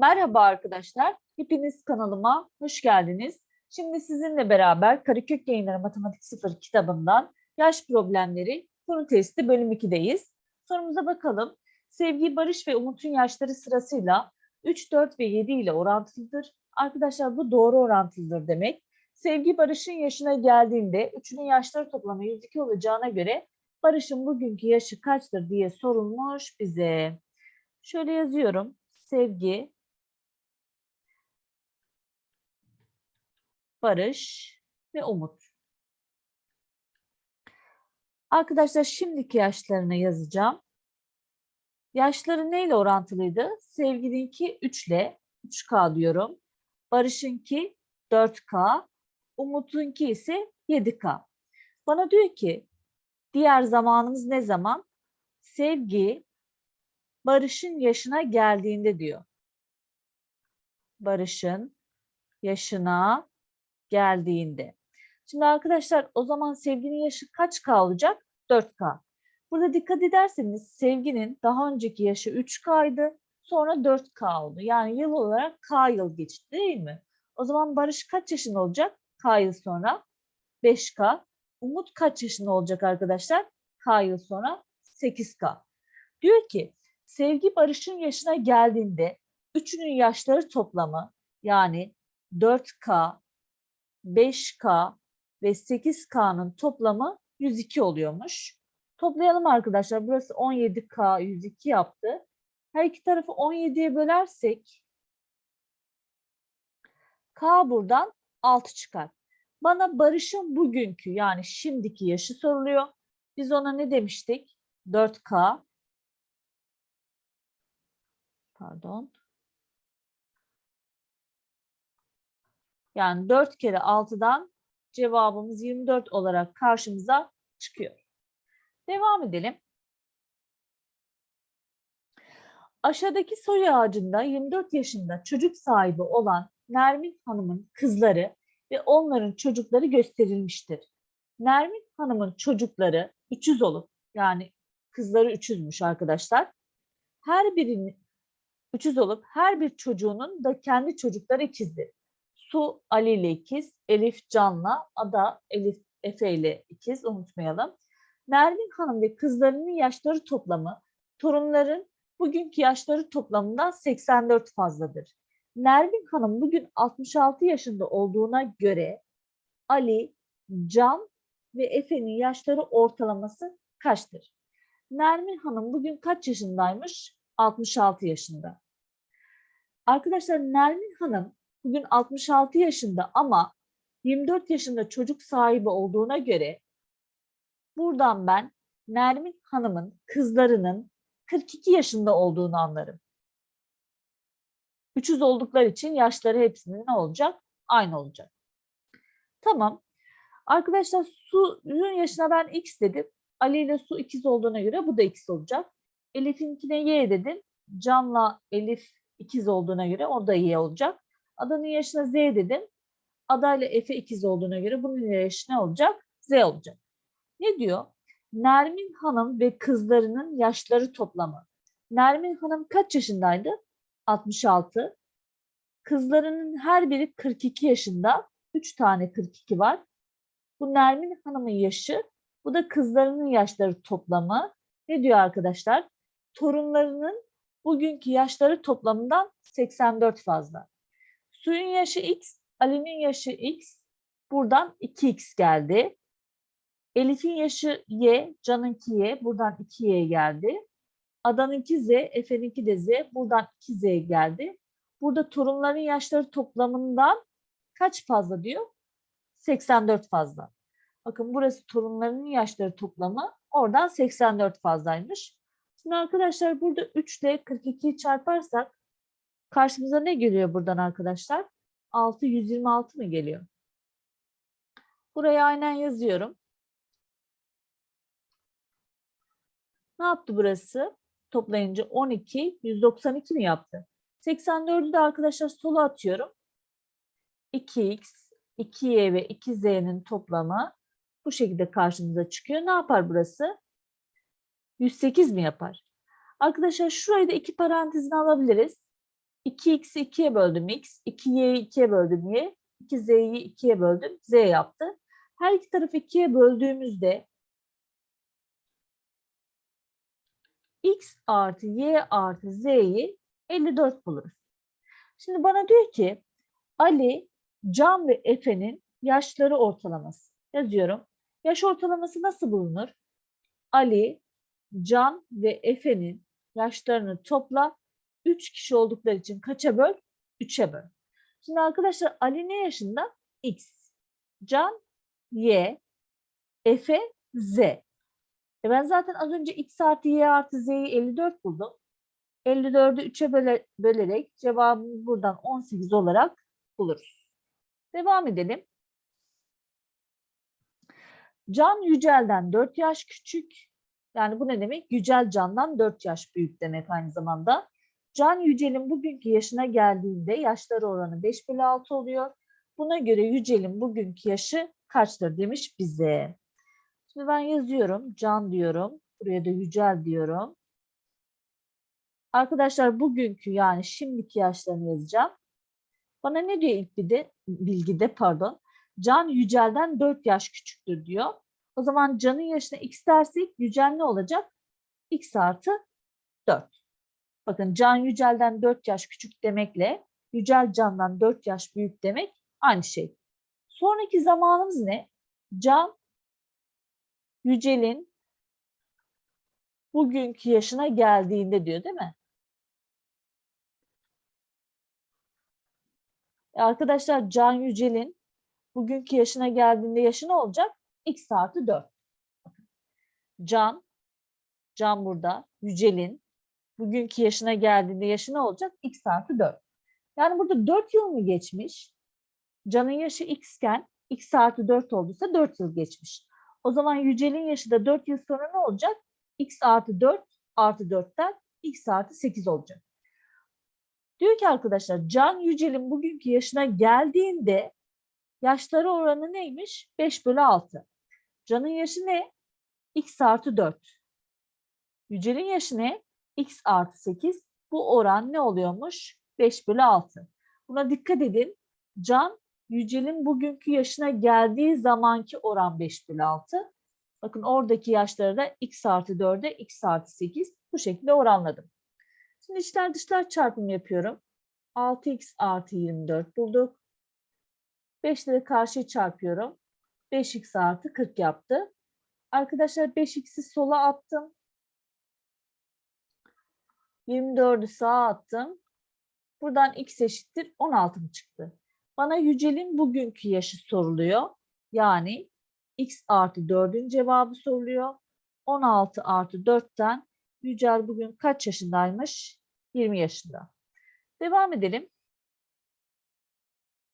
Merhaba arkadaşlar, hepiniz kanalıma hoş geldiniz. Şimdi sizinle beraber Karakök Yayınları Matematik 0 kitabından Yaş Problemleri konu testi bölüm 2'deyiz. Sorumuza bakalım. Sevgi, Barış ve Umut'un yaşları sırasıyla 3, 4 ve 7 ile orantılıdır. Arkadaşlar bu doğru orantılıdır demek. Sevgi Barış'ın yaşına geldiğinde üçünün yaşları toplamı 102 olacağına göre Barış'ın bugünkü yaşı kaçtır diye sorulmuş bize. Şöyle yazıyorum. Sevgi, Barış ve Umut. Arkadaşlar şimdiki yaşlarını yazacağım. Yaşları neyle orantılıydı? Sevgilinki 3 ile 3K diyorum. Barış'ınki 4K. Umut'unki ise 7K. Bana diyor ki diğer zamanımız ne zaman? Sevgi Barış'ın yaşına geldiğinde diyor. Barış'ın yaşına geldiğinde. Şimdi arkadaşlar o zaman sevginin yaşı kaç K olacak? 4K. Burada dikkat ederseniz sevginin daha önceki yaşı 3K'ydı. Sonra 4K oldu. Yani yıl olarak K yıl geçti değil mi? O zaman Barış kaç yaşında olacak? K yıl sonra 5K. Umut kaç yaşında olacak arkadaşlar? K yıl sonra 8K. Diyor ki sevgi Barış'ın yaşına geldiğinde üçünün yaşları toplamı yani 4K, 5K ve 8K'nın toplamı 102 oluyormuş. Toplayalım arkadaşlar. Burası 17K 102 yaptı. Her iki tarafı 17'ye bölersek K buradan 6 çıkar. Bana Barış'ın bugünkü yani şimdiki yaşı soruluyor. Biz ona ne demiştik? 4K pardon. Yani 4 kere 6'dan cevabımız 24 olarak karşımıza çıkıyor. Devam edelim. Aşağıdaki soy ağacında 24 yaşında çocuk sahibi olan Nermin Hanım'ın kızları ve onların çocukları gösterilmiştir. Nermin Hanım'ın çocukları 300 olup yani kızları 300'müş arkadaşlar. Her birinin 300 olup her bir çocuğunun da kendi çocukları ikizdir. Su Ali ile ikiz, Elif Can'la, Ada Elif Efe ile ikiz unutmayalım. Nermin Hanım ve kızlarının yaşları toplamı torunların bugünkü yaşları toplamından 84 fazladır. Nermin Hanım bugün 66 yaşında olduğuna göre Ali, Can ve Efe'nin yaşları ortalaması kaçtır? Nermin Hanım bugün kaç yaşındaymış? 66 yaşında. Arkadaşlar Nermin Hanım bugün 66 yaşında ama 24 yaşında çocuk sahibi olduğuna göre buradan ben Nermin Hanım'ın kızlarının 42 yaşında olduğunu anlarım. 300 oldukları için yaşları hepsinin ne olacak? Aynı olacak. Tamam. Arkadaşlar Su'nun yaşına ben X dedim. Ali ile Su ikiz olduğuna göre bu da X olacak. Elif'inkine Y dedim. Can'la Elif ikiz olduğuna göre o da Y olacak. Adanın yaşına Z dedim. Ada ile Efe ikiz olduğuna göre bunun yaşı ne olacak? Z olacak. Ne diyor? Nermin Hanım ve kızlarının yaşları toplamı. Nermin Hanım kaç yaşındaydı? 66. Kızlarının her biri 42 yaşında. 3 tane 42 var. Bu Nermin Hanım'ın yaşı. Bu da kızlarının yaşları toplamı. Ne diyor arkadaşlar? Torunlarının bugünkü yaşları toplamından 84 fazla. Suyun yaşı X, Ali'nin yaşı X. Buradan 2X geldi. Elif'in yaşı Y, Can'ınki Y. Buradan 2Y geldi. Adan'ınki Z, Efe'ninki de Z. Buradan 2Z geldi. Burada torunların yaşları toplamından kaç fazla diyor? 84 fazla. Bakın burası torunlarının yaşları toplamı. Oradan 84 fazlaymış. Şimdi arkadaşlar burada 3 ile 42'yi çarparsak karşımıza ne geliyor buradan arkadaşlar? 6, 126 mı geliyor? Buraya aynen yazıyorum. Ne yaptı burası? Toplayınca 12, 192 mi yaptı? 84'ü de arkadaşlar sola atıyorum. 2x, 2y ve 2z'nin toplamı bu şekilde karşımıza çıkıyor. Ne yapar burası? 108 mi yapar? Arkadaşlar şurayı da iki parantezine alabiliriz. 2x'i 2'ye böldüm x, 2y'yi 2'ye böldüm y, 2z'yi 2'ye böldüm z yaptı. Her iki tarafı 2'ye böldüğümüzde x artı y artı z'yi 54 buluruz. Şimdi bana diyor ki Ali, Can ve Efe'nin yaşları ortalaması. Yazıyorum. Yaş ortalaması nasıl bulunur? Ali, Can ve Efe'nin yaşlarını topla. 3 kişi oldukları için kaça böl? 3'e böl. Şimdi arkadaşlar Ali ne yaşında? X. Can Y. Efe Z. E ben zaten az önce X artı Y artı Z'yi 54 buldum. 54'ü 3'e böle, bölerek cevabımız buradan 18 olarak buluruz. Devam edelim. Can Yücel'den 4 yaş küçük. Yani bu ne demek? Yücel Can'dan 4 yaş büyük demek aynı zamanda. Can Yücel'in bugünkü yaşına geldiğinde yaşları oranı 5 bölü 6 oluyor. Buna göre Yücel'in bugünkü yaşı kaçtır demiş bize. Şimdi ben yazıyorum. Can diyorum. Buraya da Yücel diyorum. Arkadaşlar bugünkü yani şimdiki yaşlarını yazacağım. Bana ne diyor ilk bir de, bilgide pardon. Can Yücel'den 4 yaş küçüktür diyor. O zaman Can'ın yaşına x dersek Yücel ne olacak? x artı 4. Bakın Can Yücel'den 4 yaş küçük demekle Yücel Can'dan 4 yaş büyük demek aynı şey. Sonraki zamanımız ne? Can Yücel'in bugünkü yaşına geldiğinde diyor değil mi? E arkadaşlar Can Yücel'in bugünkü yaşına geldiğinde yaşı ne olacak? X artı 4. Can, Can burada, Yücel'in bugünkü yaşına geldiğinde yaşı ne olacak? X artı 4. Yani burada 4 yıl mı geçmiş? Can'ın yaşı X iken X artı 4 olduysa 4 yıl geçmiş. O zaman Yücel'in yaşı da 4 yıl sonra ne olacak? X artı 4 artı 4'ten X artı 8 olacak. Diyor ki arkadaşlar Can Yücel'in bugünkü yaşına geldiğinde yaşları oranı neymiş? 5 bölü 6. Can'ın yaşı ne? X artı 4. Yücel'in yaşı ne? X artı 8. Bu oran ne oluyormuş? 5 bölü 6. Buna dikkat edin. Can Yücel'in bugünkü yaşına geldiği zamanki oran 5 bölü 6. Bakın oradaki yaşları da x artı 4'e x artı 8 bu şekilde oranladım. Şimdi içler dışlar çarpımı yapıyorum. 6x artı 24 bulduk. 5 ile karşıya çarpıyorum. 5x artı 40 yaptı. Arkadaşlar 5x'i sola attım. 24'ü sağa attım. Buradan x eşittir 16 mı çıktı? Bana Yücel'in bugünkü yaşı soruluyor. Yani x artı 4'ün cevabı soruluyor. 16 artı 4'ten Yücel bugün kaç yaşındaymış? 20 yaşında. Devam edelim.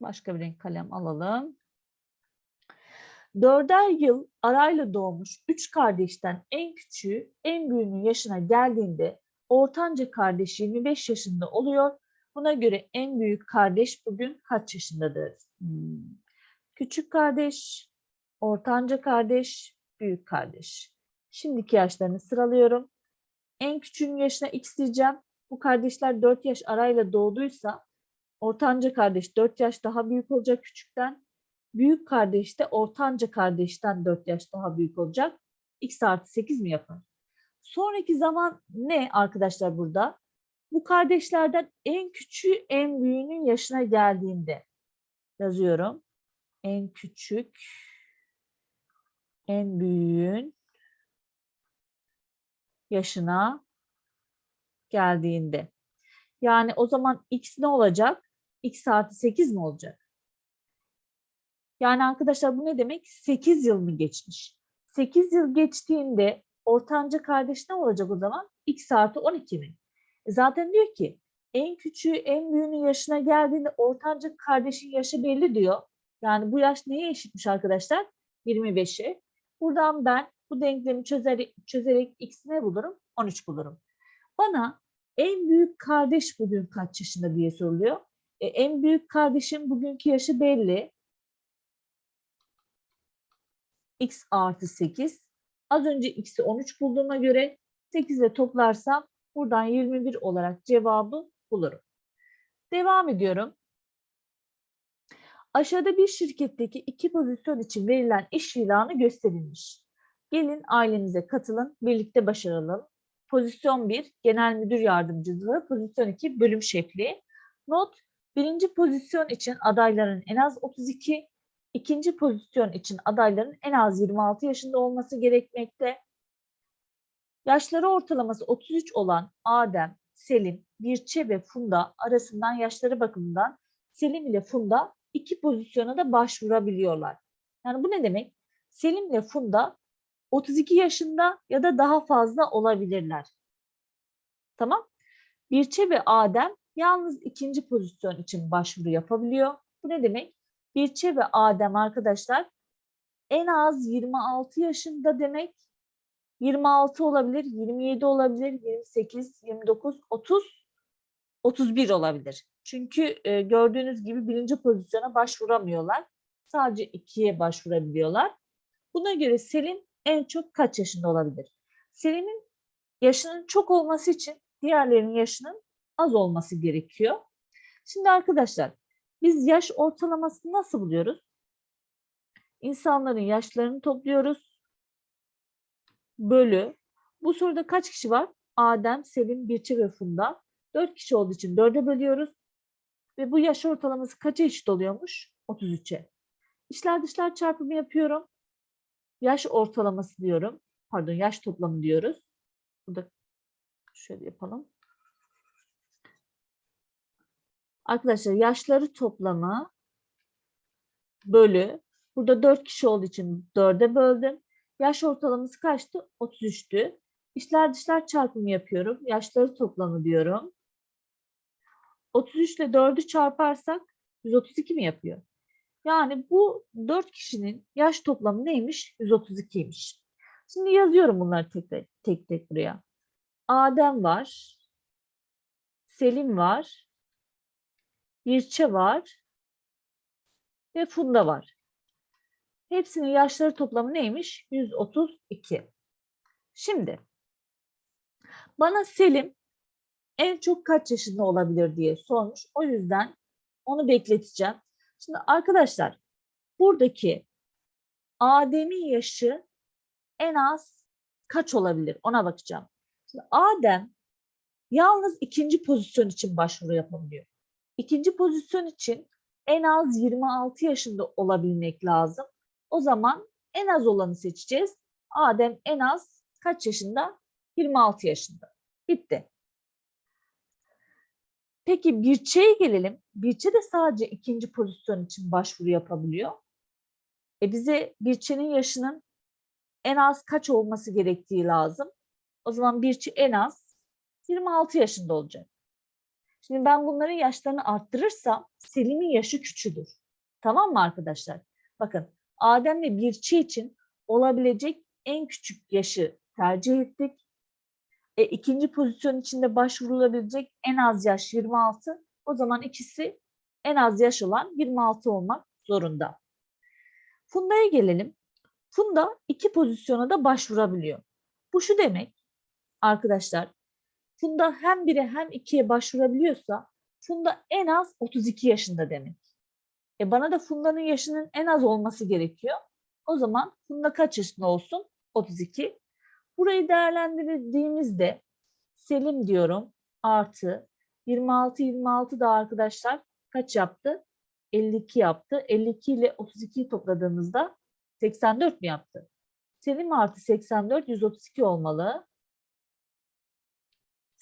Başka bir renk kalem alalım. Dörder yıl arayla doğmuş üç kardeşten en küçüğü en büyüğünün yaşına geldiğinde ortanca kardeş 25 yaşında oluyor. Buna göre en büyük kardeş bugün kaç yaşındadır? Hmm. Küçük kardeş, ortanca kardeş, büyük kardeş. Şimdiki yaşlarını sıralıyorum. En küçüğün yaşına x diyeceğim. Bu kardeşler 4 yaş arayla doğduysa ortanca kardeş 4 yaş daha büyük olacak küçükten. Büyük kardeş de ortanca kardeşten 4 yaş daha büyük olacak. x artı 8 mi yapar? Sonraki zaman ne arkadaşlar burada? Bu kardeşlerden en küçüğü en büyüğünün yaşına geldiğinde yazıyorum. En küçük en büyüğün yaşına geldiğinde. Yani o zaman x ne olacak? x artı 8 mi olacak? Yani arkadaşlar bu ne demek? 8 yıl mı geçmiş? 8 yıl geçtiğinde ortanca kardeş ne olacak o zaman? x artı 12 mi? E zaten diyor ki en küçüğü en büyüğünün yaşına geldiğinde ortanca kardeşin yaşı belli diyor. Yani bu yaş neye eşitmiş arkadaşlar? 25'e. Buradan ben bu denklemi çözerek, çözerek x ne bulurum? 13 bulurum. Bana en büyük kardeş bugün kaç yaşında diye soruluyor. E, en büyük kardeşin bugünkü yaşı belli. x artı 8. Az önce x'i 13 bulduğuma göre 8 ile toplarsam buradan 21 olarak cevabı bulurum. Devam ediyorum. Aşağıda bir şirketteki iki pozisyon için verilen iş ilanı gösterilmiş. Gelin ailemize katılın, birlikte başaralım. Pozisyon 1, genel müdür yardımcılığı. Pozisyon 2, bölüm şefliği. Not, birinci pozisyon için adayların en az 32, ikinci pozisyon için adayların en az 26 yaşında olması gerekmekte. Yaşları ortalaması 33 olan Adem, Selim, Birçe ve Funda arasından yaşları bakımından Selim ile Funda iki pozisyona da başvurabiliyorlar. Yani bu ne demek? Selim ile Funda 32 yaşında ya da daha fazla olabilirler. Tamam? Birçe ve Adem yalnız ikinci pozisyon için başvuru yapabiliyor. Bu ne demek? Birçe ve Adem arkadaşlar en az 26 yaşında demek. 26 olabilir, 27 olabilir, 28, 29, 30, 31 olabilir. Çünkü e, gördüğünüz gibi birinci pozisyona başvuramıyorlar. Sadece ikiye başvurabiliyorlar. Buna göre Selim en çok kaç yaşında olabilir? Selim'in yaşının çok olması için diğerlerinin yaşının az olması gerekiyor. Şimdi arkadaşlar biz yaş ortalamasını nasıl buluyoruz? İnsanların yaşlarını topluyoruz. Bölü. Bu soruda kaç kişi var? Adem, Selim, Birçe ve Funda. 4 kişi olduğu için 4'e bölüyoruz. Ve bu yaş ortalaması kaça eşit oluyormuş? 33'e. İşler dışlar çarpımı yapıyorum. Yaş ortalaması diyorum. Pardon yaş toplamı diyoruz. Burada şöyle yapalım. Arkadaşlar yaşları toplamı bölü. Burada 4 kişi olduğu için 4'e böldüm. Yaş ortalaması kaçtı? 33'tü. İşler dışlar çarpımı yapıyorum. Yaşları toplamı diyorum. 33 ile 4'ü çarparsak 132 mi yapıyor? Yani bu 4 kişinin yaş toplamı neymiş? 132'ymiş. Şimdi yazıyorum bunları tek tek, tek, tek buraya. Adem var. Selim var. Birçe var. Ve Funda var. Hepsinin yaşları toplamı neymiş? 132. Şimdi bana Selim en çok kaç yaşında olabilir diye sormuş. O yüzden onu bekleteceğim. Şimdi arkadaşlar buradaki Adem'in yaşı en az kaç olabilir ona bakacağım. Şimdi Adem yalnız ikinci pozisyon için başvuru yapabiliyor. İkinci pozisyon için en az 26 yaşında olabilmek lazım. O zaman en az olanı seçeceğiz. Adem en az kaç yaşında? 26 yaşında. Bitti. Peki Birçe'ye gelelim. Birçe de sadece ikinci pozisyon için başvuru yapabiliyor. E bize Birçe'nin yaşının en az kaç olması gerektiği lazım. O zaman Birçe en az 26 yaşında olacak. Şimdi ben bunların yaşlarını arttırırsam Selim'in yaşı küçülür. Tamam mı arkadaşlar? Bakın Adem ve Birçe için olabilecek en küçük yaşı tercih ettik. E, ikinci pozisyon içinde başvurulabilecek en az yaş 26. O zaman ikisi en az yaş olan 26 olmak zorunda. Funda'ya gelelim. Funda iki pozisyona da başvurabiliyor. Bu şu demek arkadaşlar. Funda hem bire hem ikiye başvurabiliyorsa Funda en az 32 yaşında demek. E bana da Funda'nın yaşının en az olması gerekiyor. O zaman Funda kaç yaşında olsun? 32. Burayı değerlendirdiğimizde Selim diyorum artı 26 26 da arkadaşlar kaç yaptı? 52 yaptı. 52 ile 32'yi topladığımızda 84 mi yaptı? Selim artı 84 132 olmalı.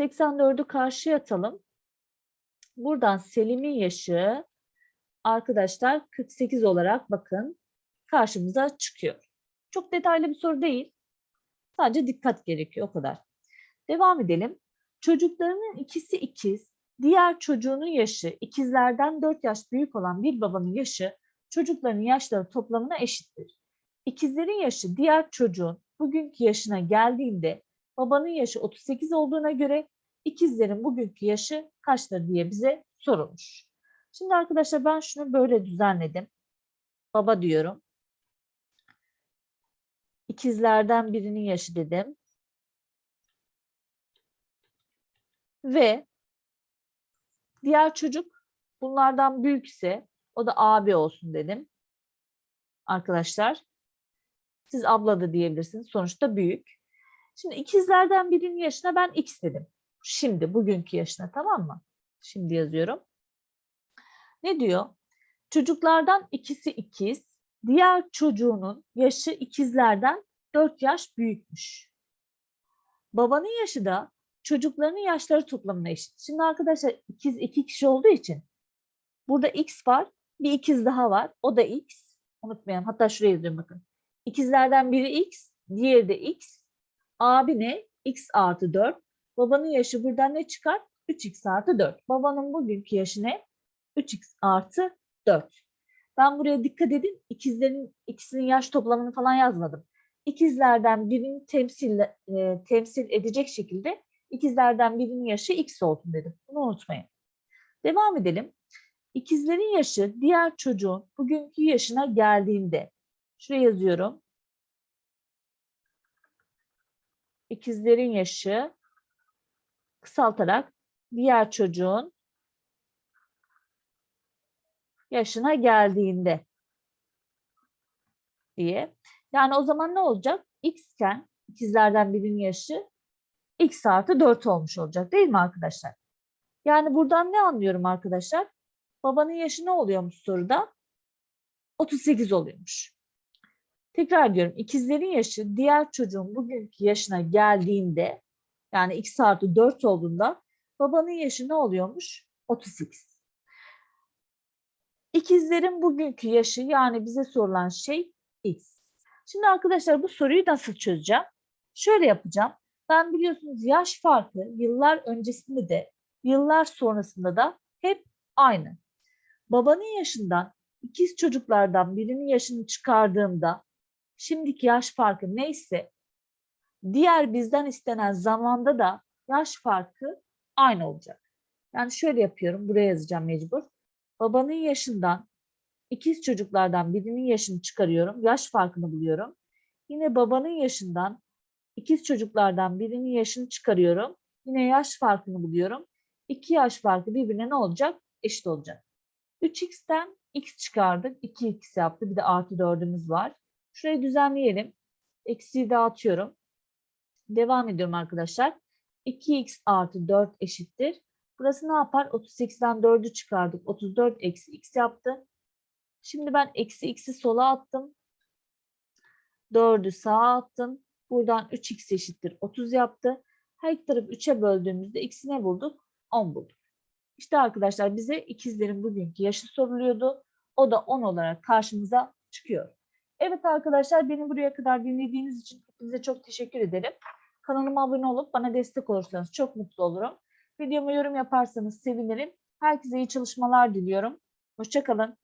84'ü karşıya atalım. Buradan Selim'in yaşı arkadaşlar 48 olarak bakın karşımıza çıkıyor. Çok detaylı bir soru değil. Sadece dikkat gerekiyor o kadar. Devam edelim. Çocuklarının ikisi ikiz, diğer çocuğunun yaşı ikizlerden 4 yaş büyük olan bir babanın yaşı çocukların yaşları toplamına eşittir. İkizlerin yaşı diğer çocuğun bugünkü yaşına geldiğinde babanın yaşı 38 olduğuna göre ikizlerin bugünkü yaşı kaçtır diye bize sorulmuş. Şimdi arkadaşlar ben şunu böyle düzenledim. Baba diyorum. İkizlerden birinin yaşı dedim. Ve diğer çocuk Bunlardan büyükse o da abi olsun dedim. Arkadaşlar. Siz abla da diyebilirsiniz. Sonuçta büyük. Şimdi ikizlerden birinin yaşına ben x dedim. Şimdi bugünkü yaşına tamam mı? Şimdi yazıyorum. Ne diyor? Çocuklardan ikisi ikiz. Diğer çocuğunun yaşı ikizlerden 4 yaş büyükmüş. Babanın yaşı da çocuklarının yaşları toplamına eşit. Şimdi arkadaşlar ikiz iki kişi olduğu için burada x var. Bir ikiz daha var. O da x. Unutmayalım. Hatta şuraya yazıyorum bakın. İkizlerden biri x, diğeri de x. Abi ne? x artı 4. Babanın yaşı buradan ne çıkar? 3x artı 4. Babanın bugünkü yaşı ne? 3x artı 4. Ben buraya dikkat edin. İkizlerin ikisinin yaş toplamını falan yazmadım. İkizlerden birini temsil, e, temsil edecek şekilde ikizlerden birinin yaşı x olsun dedim. Bunu unutmayın. Devam edelim. İkizlerin yaşı diğer çocuğun bugünkü yaşına geldiğinde şuraya yazıyorum. İkizlerin yaşı kısaltarak diğer çocuğun yaşına geldiğinde diye. Yani o zaman ne olacak? X iken ikizlerden birinin yaşı x artı 4 olmuş olacak değil mi arkadaşlar? Yani buradan ne anlıyorum arkadaşlar? Babanın yaşı ne oluyormuş soruda? 38 oluyormuş. Tekrar diyorum ikizlerin yaşı diğer çocuğun bugünkü yaşına geldiğinde yani x artı 4 olduğunda babanın yaşı ne oluyormuş? 38. İkizlerin bugünkü yaşı yani bize sorulan şey x. Şimdi arkadaşlar bu soruyu nasıl çözeceğim? Şöyle yapacağım. Ben biliyorsunuz yaş farkı yıllar öncesinde de yıllar sonrasında da hep aynı. Babanın yaşından ikiz çocuklardan birinin yaşını çıkardığımda şimdiki yaş farkı neyse diğer bizden istenen zamanda da yaş farkı aynı olacak. Yani şöyle yapıyorum. Buraya yazacağım mecbur. Babanın yaşından ikiz çocuklardan birinin yaşını çıkarıyorum. Yaş farkını buluyorum. Yine babanın yaşından ikiz çocuklardan birinin yaşını çıkarıyorum. Yine yaş farkını buluyorum. İki yaş farkı birbirine ne olacak? Eşit olacak. 3x'ten x çıkardık. 2x yaptı. Bir de artı 4'ümüz var. Şurayı düzenleyelim. Eksiği dağıtıyorum. Devam ediyorum arkadaşlar. 2x artı 4 eşittir. Burası ne yapar? 38'den 4'ü çıkardık. 34 eksi x yaptı. Şimdi ben eksi x'i sola attım. 4'ü sağa attım. Buradan 3x eşittir 30 yaptı. Her iki tarafı 3'e böldüğümüzde x'i ne bulduk? 10 bulduk. İşte arkadaşlar bize ikizlerin bugünkü yaşı soruluyordu. O da 10 olarak karşımıza çıkıyor. Evet arkadaşlar beni buraya kadar dinlediğiniz için hepinize çok teşekkür ederim. Kanalıma abone olup bana destek olursanız çok mutlu olurum. Videomu yorum yaparsanız sevinirim. Herkese iyi çalışmalar diliyorum. Hoşçakalın.